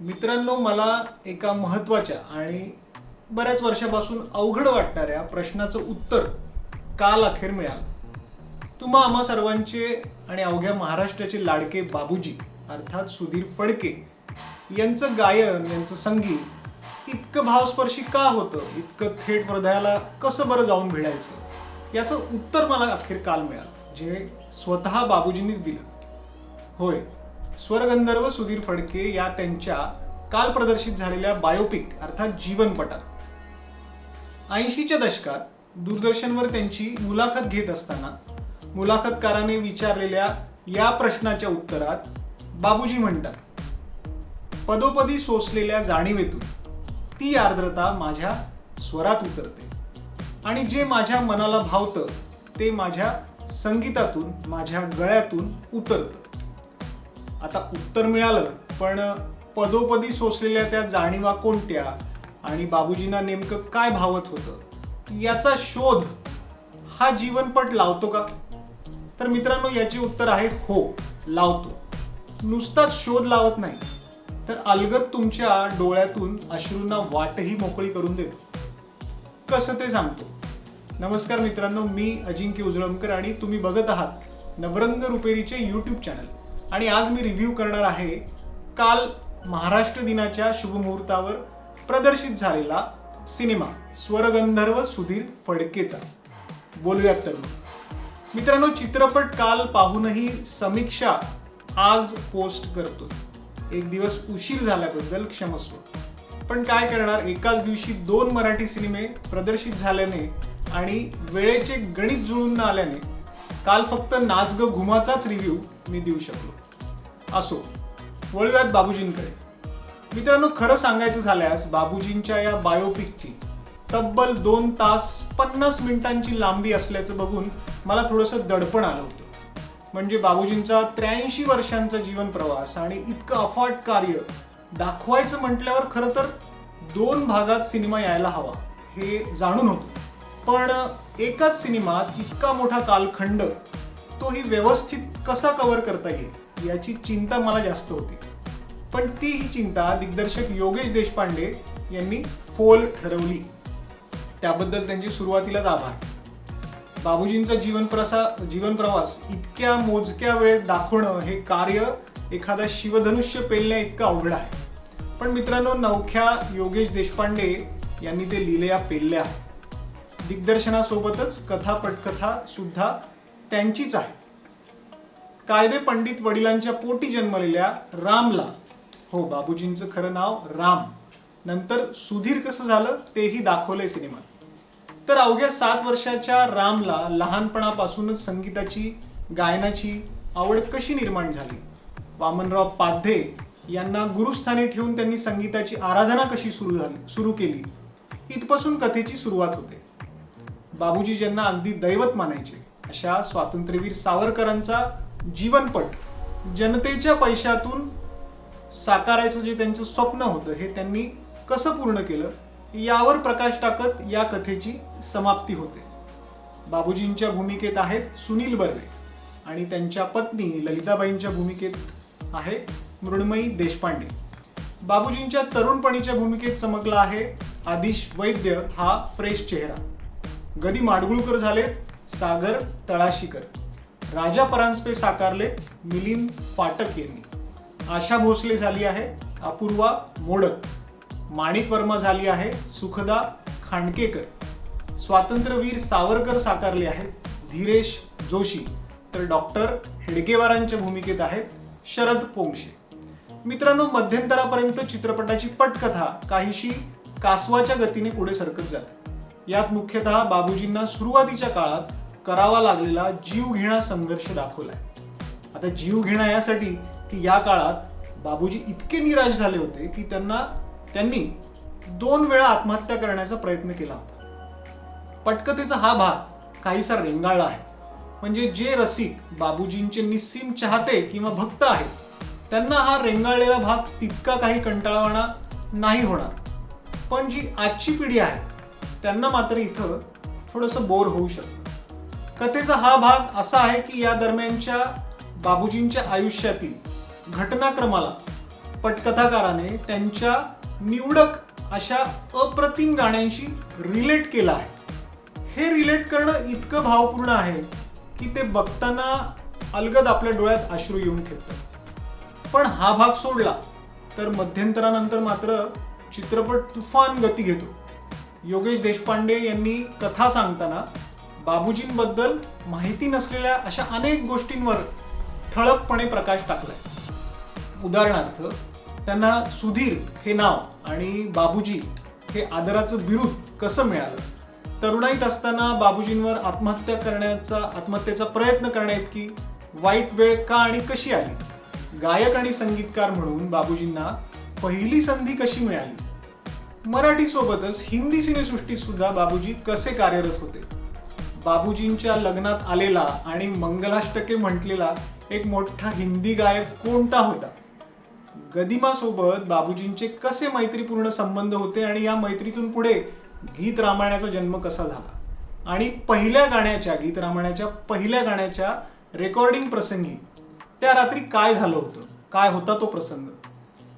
मित्रांनो मला एका महत्त्वाच्या आणि बऱ्याच वर्षापासून अवघड वाटणाऱ्या प्रश्नाचं उत्तर काल अखेर मिळालं. तुम्हा आम्हा सर्वांचे आणि अवघ्या महाराष्ट्राचे लाडके बाबूजी अर्थात सुधीर फडके यांचं गायन यांचं संगीत इतकं भावस्पर्शी का होतं? इतकं थेट हृदयाला कसं बरं जाऊन भिडायचं? याचं उत्तर मला अखेर काल मिळालं जे स्वतः बाबूजींनीच दिलं. होय स्वरगंधर्व सुधीर फडके या त्यांच्या काल प्रदर्शित झालेल्या बायोपिक अर्थात जीवनपटात ऐंशीच्या दशकात दूरदर्शनवर त्यांची मुलाखत घेत असताना मुलाखतकाराने विचारलेल्या या प्रश्नाच्या उत्तरात बाबूजी म्हणतात पदोपदी सोसलेल्या जाणीवेतून ती आर्द्रता माझ्या स्वरात उतरते आणि जे माझ्या मनाला भावतं ते माझ्या संगीतातून माझ्या गळ्यातून उतरतं. आता उत्तर मिळालं पण पदोपदी सोसलेल्या त्या जाणीवा कोणत्या? आणि बाबूजींना नेमकं काय भावत होतं? याचा शोध हा जीवनपट लावतो का? तर मित्रांनो याचे उत्तर आहे हो लावतो. नुसताच शोध लावत नाही. तर अलगद तुमच्या डोळ्यातून अश्रूंना वाटही मोकळी करून देतो. कसं ते सांगतो? नमस्कार मित्रांनो मी अजिंक्य उजळमकर आणि तुम्ही बघत आहात नवरंग रुपेरीचे यूट्यूब चॅनल आणि आज मी रिव्ह्यू करणार आहे काल महाराष्ट्र दिनाच्या शुभमुहूर्तावर प्रदर्शित झालेला सिनेमा स्वरगंधर्व सुधीर फडकेचा. बोलूयात तर मित्रांनो चित्रपट काल पाहूनही समीक्षा आज पोस्ट करतो एक दिवस उशीर झाल्याबद्दल क्षमस्व. पण काय करणार एकाच दिवशी दोन मराठी सिनेमे प्रदर्शित झाल्याने आणि वेळेचे गणित जुळून न आल्याने काल फक्त नाच ग घुमाचाच रिव्ह्यू मी देऊ शकलो. असो वळूयात बाबूजींकडे. मित्रांनो खरं सांगायचं झाल्यास बाबूजींच्या या बायोपिकची तब्बल दोन तास पन्नास मिनिटांची लांबी असल्याचं बघून मला थोडंसं दडपण आलं होतं. म्हणजे बाबूजींचा त्र्याऐंशी वर्षांचा जीवन प्रवास आणि इतकं अफाट कार्य दाखवायचं म्हटल्यावर खरं तर दोन भागात सिनेमा यायला हवा हे जाणून होतं. पण एकाच सिनेमात इतका मोठा कालखंड तोही व्यवस्थित कसा कव्हर करता येईल याची चिंता मला जास्त होती. पण ती ही चिंता दिग्दर्शक योगेश देशपांडे यांनी फोल ठरवली. त्याबद्दल त्यांची सुरुवातीलाच आभार. बाबूजींचा जीवन प्रसा जीवन प्रवास इतक्या मोजक्या वेळेत दाखवणं हे कार्य एखादा शिवधनुष्य पेलण्या इतकं अवघड आहे. पण मित्रांनो नवख्या योगेश देशपांडे यांनी ते लिहिल्या पेलल्या. आहेत दिग्दर्शनासोबतच कथा पटकथा सुद्धा त्यांचीच आहे. कायदे पंडित वडिलांच्या पोटी जन्मलेल्या रामला हो बाबूजींचं खरं नाव राम नंतर सुधीर कसं झालं तेही दाखवलंय सिनेमात. तर अवघ्या सात वर्षाच्या रामला लहानपणापासूनच संगीताची गायनाची आवड कशी निर्माण झाली? वामनराव पाध्ये यांना गुरुस्थानी ठेवून त्यांनी संगीताची आराधना कशी सुरू झाली सुरू केली? इथपासून कथेची सुरुवात होते. बाबूजी ज्यांना अगदी दैवत मानायचे अशा स्वातंत्र्यवीर सावरकरांचा जीवनपट जनतेच्या पैशातून साकारायचं जे त्यांचं स्वप्न होतं हे त्यांनी कसं पूर्ण केलं यावर प्रकाश टाकत या कथेची समाप्ती होते. बाबूजींच्या भूमिकेत आहेत सुनील बर्वे आणि त्यांच्या पत्नी ललिताबाईंच्या भूमिकेत आहे मृण्मयी देशपांडे. बाबूजींच्या तरुणपणीच्या भूमिकेत चमकला आहे आदिश वैद्य हा फ्रेश चेहरा. गदी माडगुळकर झालेत सागर तळाशीकर. राजा परांजपे साकारलेत मिलिंद फाटक यांनी. आशा भोसले झाली आहे अपूर्वा मोडक. माणिक वर्मा झाली आहे सुखदा खांडकेकर. स्वातंत्र्यवीर सावरकर साकारले आहेत धीरेश जोशी. तर डॉक्टर हेडगेवारांच्या भूमिकेत आहेत शरद पोंगशे. मित्रांनो मध्यंतरापर्यंत चित्रपटाची पटकथा काहीशी कासवाच्या गतीने पुढे सरकत जाते. यात मुख्यतः बाबूजींना सुरुवातीच्या काळात करावा लागलेला जीवघेणा संघर्ष दाखवलाय. आता जीवघेणा यासाठी की या काळात बाबूजी इतके निराश झाले होते की त्यांना त्यांनी दोन वेळा आत्महत्या करण्याचा प्रयत्न केला होता. पटकथेचा हा भाग काहीसा रेंगाळला आहे. म्हणजे जे रसिक बाबूजींचे निस्सीम चाहते किंवा भक्त आहेत त्यांना हा रेंगाळलेला भाग तितका काही कंटाळवाणा नाही होणार. पण जी आजची पिढी आहे त्यांना मात्र इथं थोडंसं बोर होऊ शकतं. कथेचा हा भाग असा आहे की या दरम्यानच्या बाबूजींच्या आयुष्यातील घटनाक्रमाला पटकथाकाराने त्यांच्या निवडक अशा अप्रतिम गाण्यांशी रिलेट केलं आहे. हे रिलेट करणं इतकं भावपूर्ण आहे की ते बघताना अलगद आपल्या डोळ्यात अश्रू येऊन ठेवतात पण हा भाग सोडला तर मध्यंतरानंतर मात्र चित्रपट तुफान गती घेतो. योगेश देशपांडे यांनी कथा सांगताना बाबूजींबद्दल माहिती नसलेल्या अशा अनेक गोष्टींवर ठळकपणे प्रकाश टाकलाय. उदाहरणार्थ त्यांना सुधीर हे नाव आणि बाबूजी हे आदराचं बिरुद कसं मिळालं? तरुणाईत असताना बाबूजींवर आत्महत्या करण्याचा आत्महत्येचा प्रयत्न करण्याइतकी वाईट वेळ का आणि कशी आली? गायक आणि संगीतकार म्हणून बाबूजींना पहिली संधी कशी मिळाली? मराठी सोबतच हिंदी सिनेसृष्टीत सुद्धा बाबूजी कसे कार्यरत होते? बाबूजींच्या लग्नात आलेला आणि मंगलाष्टके म्हटलेला एक मोठा हिंदी गायक कोणता होता? गदिमासोबत बाबूजींचे कसे मैत्रीपूर्ण संबंध होते आणि या मैत्रीतून पुढे गीत रामायणाचा जन्म कसा झाला? आणि पहिल्या गाण्याच्या गीत रामायणाच्या पहिल्या गाण्याच्या रेकॉर्डिंग प्रसंगी त्या रात्री काय झालं होतं? काय होता तो प्रसंग?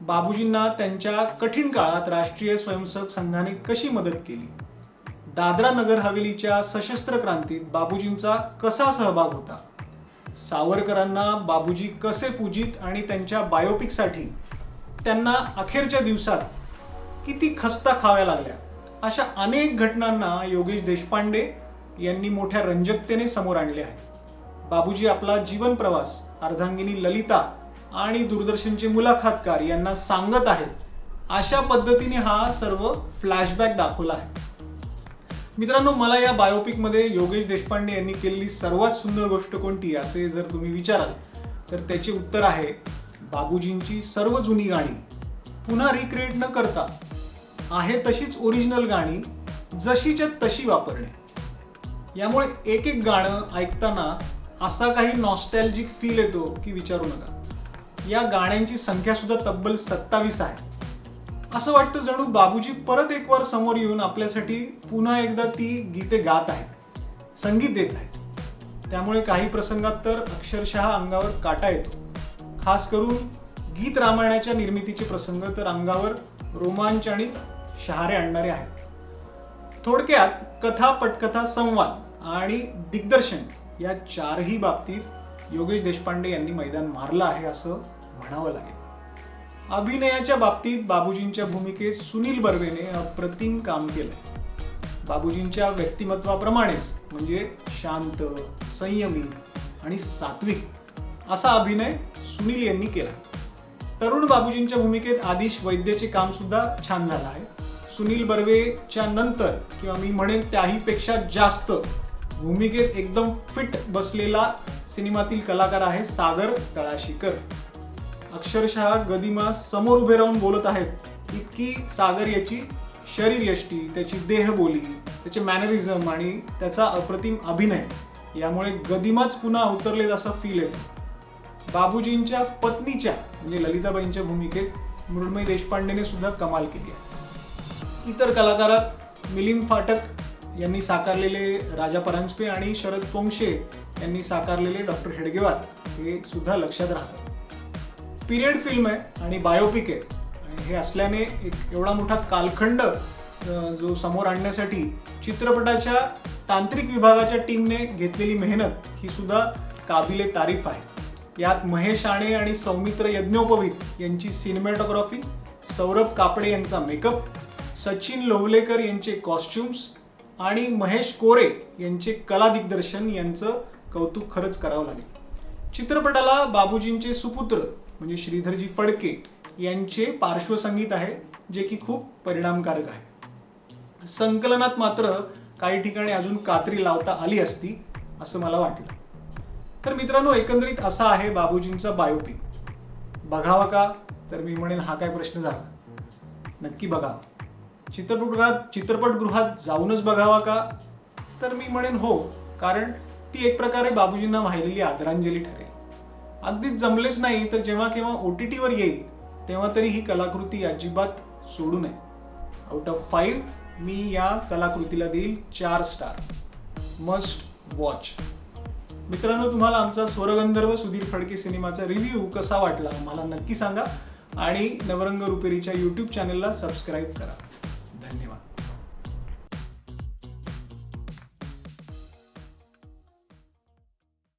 बाबूजींना त्यांच्या कठीण काळात राष्ट्रीय स्वयंसेवक संघाने कशी मदत केली? दादरा नगर हवेलीच्या सशस्त्र क्रांतीत बाबूजींचा कसा सहभाग होता? सावरकरांना बाबूजी कसे पूजित आणि त्यांच्या बायोपिकसाठी त्यांना अखेरच्या दिवसात किती खस्ता खाव्या लागल्या? अशा अनेक घटनांना योगेश देशपांडे यांनी मोठ्या रंजकतेने समोर आणले आहे. बाबूजी आपला जीवन प्रवास अर्धांगिनी ललिता आणि दूरदर्शनचे मुलाखतकार यांना सांगत आहेत अशा पद्धतीने हा सर्व फ्लॅशबॅक दाखवला आहे. मित्रांनो मला या बायोपिकमध्ये योगेश देशपांडे यांनी केलेली सर्वात सुंदर गोष्ट कोणती असे जर तुम्ही विचाराल तर त्याचे उत्तर आहे बाबूजींची सर्व जुनी गाणी पुन्हा रिक्रिएट न करता आहे तशीच ओरिजिनल गाणी जशीच्या तशी वापरणे. यामुळे एक एक गाणं ऐकताना असा काही नॉस्टॅल्जिक फील येतो की विचारू नका. या गाण्यांची संख्या सुद्धा तब्बल सत्तावीस आहे. असं वाटतं जणू बाबूजी परत एक वार समोर येऊन आपल्यासाठी पुन्हा एकदा ती गीते गात आहेत. संगीत देत आहेत. त्यामुळे काही प्रसंगात तर अक्षरशः अंगावर काटा येतो. खास करून गीत रामायणाच्या निर्मितीचे प्रसंग तर अंगावर रोमांच आणि शहारे आणणारे आहेत. थोडक्यात कथा पटकथा संवाद आणि दिग्दर्शन या चारही बाबतीत योगेश देशपांडे यांनी मैदान मारलं आहे असं म्हणावं लागेल. अभिनयाच्या बाबतीत बाबूजींच्या भूमिकेत सुनील बर्वेने अप्रतिम काम केलंय. बाबूजींच्या व्यक्तिमत्वाप्रमाणेच म्हणजे शांत संयमी आणि सात्विक असा अभिनय सुनील यांनी केला. तरुण बाबूजींच्या भूमिकेत आदिश वैद्यचे काम सुद्धा छान झालं आहे. सुनील बर्वेच्या नंतर किंवा मी म्हणेन त्याहीपेक्षा जास्त भूमिकेत एकदम फिट बसलेला सिनेमातील कलाकार आहे सागर तळाशीकर. अक्षरशः गदिमा समोर उभे राहून बोलत आहेत. इतकी सागर याची शरीर यष्टी त्याची देहबोली त्याचे मॅनरिझम आणि त्याचा अप्रतिम अभिनय यामुळे गदिमाच पुन्हा अवतरलेत असा फील येतो. बाबूजींच्या पत्नीच्या म्हणजे ललिताबाईंच्या भूमिकेत मृण्मयी देशपांडेने सुद्धा कमाल केली आहे. इतर कलाकारात मिलिंद फाटक यांनी साकारलेले राजा परांजपे आणि शरद पोंक्षे यांनी साकारलेले डॉक्टर हेडगेवार हे सुद्धा लक्षात राहतात. पिरियड फिल्म आहे आणि बायोपिक आहे. आणि हे असल्याने एक एवढा मोठा कालखंड जो समोर आणण्यासाठी चित्रपटाच्या तांत्रिक विभागाच्या टीमने घेतलेली मेहनत ही सुद्धा काबिले तारीफ आहे. यात महेश आणे आणि सौमित्र यज्ञोपवीत यांची सिनेमॅटोग्राफी सौरभ कापडे यांचा मेकअप सचिन लोहलेकर यांचे कॉस्ट्युम्स आणि महेश कोरे यांचे कला दिग्दर्शन यांचं कौतुक खरंच करावं लागेल. चित्रपटाला बाबूजींचे सुपुत्र म्हणजे श्रीधरजी फडके यांचे पार्श्वसंगीत आहे जे की खूप परिणामकारक आहे. संकलनात मात्र काही ठिकाणी अजून कात्री लावता आली असती असं मला वाटलं. तर मित्रांनो एकंदरीत असा आहे बाबूजींचा बायोपिक बघावा का? तर मी म्हणेन हा काय प्रश्न झाला. नक्की बघावा चित्रपटगृहात चित्रपटगृहात जाऊनच बघावा का? तर मी म्हणेन हो. कारण ती एक प्रकारे बाबूजींना वाहिलेली आदरांजली ठरेल. अगदीच जमलेच नाही तर जेव्हा केव्हा ओ टी टीवर येईल तेव्हा तरी ही कलाकृती अजिबात सोडू नये. आउट ऑफ फाईव्ह मी या कलाकृतीला देईल चार स्टार मस्ट वॉच मित्रांनो तुम्हाला आमचा स्वरगंधर्व सुधीर फडके सिनेमाचा रिव्ह्यू कसा वाटला मला नक्की सांगा. आणि नवरंग रुपेरीच्या यूट्यूब चॅनलला सबस्क्राईब करा.